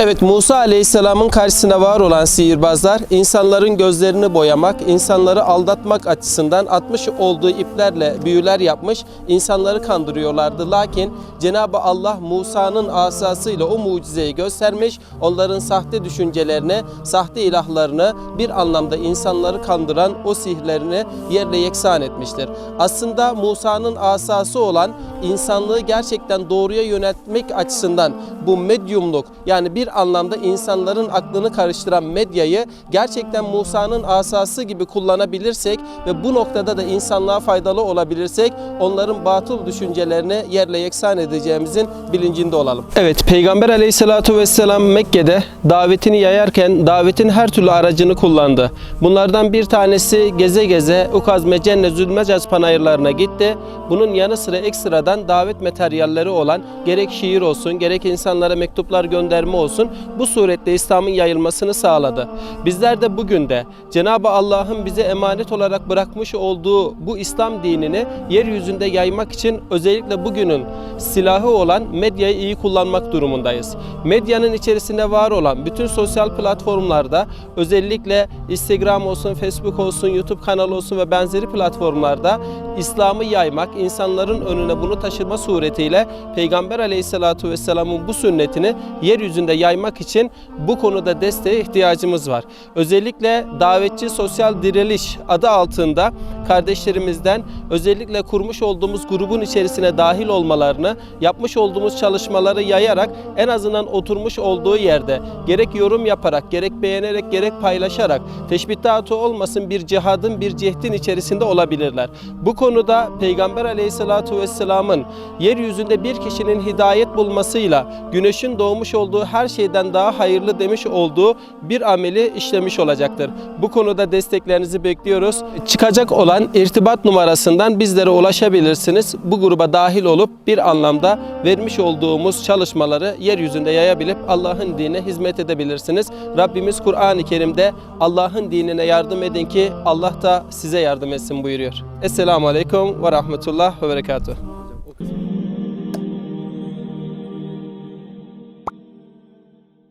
Evet Musa Aleyhisselam'ın karşısına var olan sihirbazlar insanların gözlerini boyamak, insanları aldatmak açısından atmış olduğu iplerle büyüler yapmış, insanları kandırıyorlardı. Lakin Cenab-ı Allah Musa'nın asasıyla o mucizeyi göstermiş, onların sahte düşüncelerini, sahte ilahlarını bir anlamda insanları kandıran o sihirlerini yerle yeksan etmiştir. Aslında Musa'nın asası olan insanlığı gerçekten doğruya yöneltmek açısından bu medyumluk yani bir anlamda insanların aklını karıştıran medyayı gerçekten Musa'nın asası gibi kullanabilirsek ve bu noktada da insanlığa faydalı olabilirsek onların batıl düşüncelerini yerle yeksan edeceğimizin bilincinde olalım. Evet Peygamber aleyhissalatu vesselam Mekke'de davetini yayarken davetin her türlü aracını kullandı. Bunlardan bir tanesi geze geze Ukaz, Mecenne, Zülmecaz panayırlarına gitti. Bunun yanı sıra ekstradan davet materyalleri olan gerek şiir olsun gerek insanlara mektuplar gönderme olsun bu suretle İslam'ın yayılmasını sağladı. Bizler de bugün de Cenab-ı Allah'ın bize emanet olarak bırakmış olduğu bu İslam dinini yeryüzünde yaymak için özellikle bugünün silahı olan medyayı iyi kullanmak durumundayız. Medyanın içerisinde var olan bütün sosyal platformlarda özellikle Instagram olsun, Facebook olsun, YouTube kanalı olsun ve benzeri platformlarda İslam'ı yaymak, insanların önüne bunu taşıma suretiyle Peygamber Aleyhisselatü Vesselam'ın bu sünnetini yeryüzünde yaymak için bu konuda desteğe ihtiyacımız var. Özellikle davetçi sosyal diriliş adı altında kardeşlerimizden özellikle kurmuş olduğumuz grubun içerisine dahil olmalarını, yapmış olduğumuz çalışmaları yayarak en azından oturmuş olduğu yerde gerek yorum yaparak, gerek beğenerek, gerek paylaşarak teşbihatı olmasın bir cihadın, bir cehdin içerisinde olabilirler. Bu konuda Peygamber Aleyhisselatü Vesselam'ın yeryüzünde bir kişinin hidayet bulmasıyla güneşin doğmuş olduğu her şeyden daha hayırlı demiş olduğu bir ameli işlemiş olacaktır. Bu konuda desteklerinizi bekliyoruz. Çıkacak olan irtibat numarasından bizlere ulaşabilirsiniz. Bu gruba dahil olup bir anlamda vermiş olduğumuz çalışmaları yeryüzünde yayabilip Allah'ın dinine hizmet edebilirsiniz. Rabbimiz Kur'an-ı Kerim'de Allah'ın dinine yardım edin ki Allah da size yardım etsin buyuruyor. Esselamu Aleyküm ve Rahmetullah ve Berekatuhu.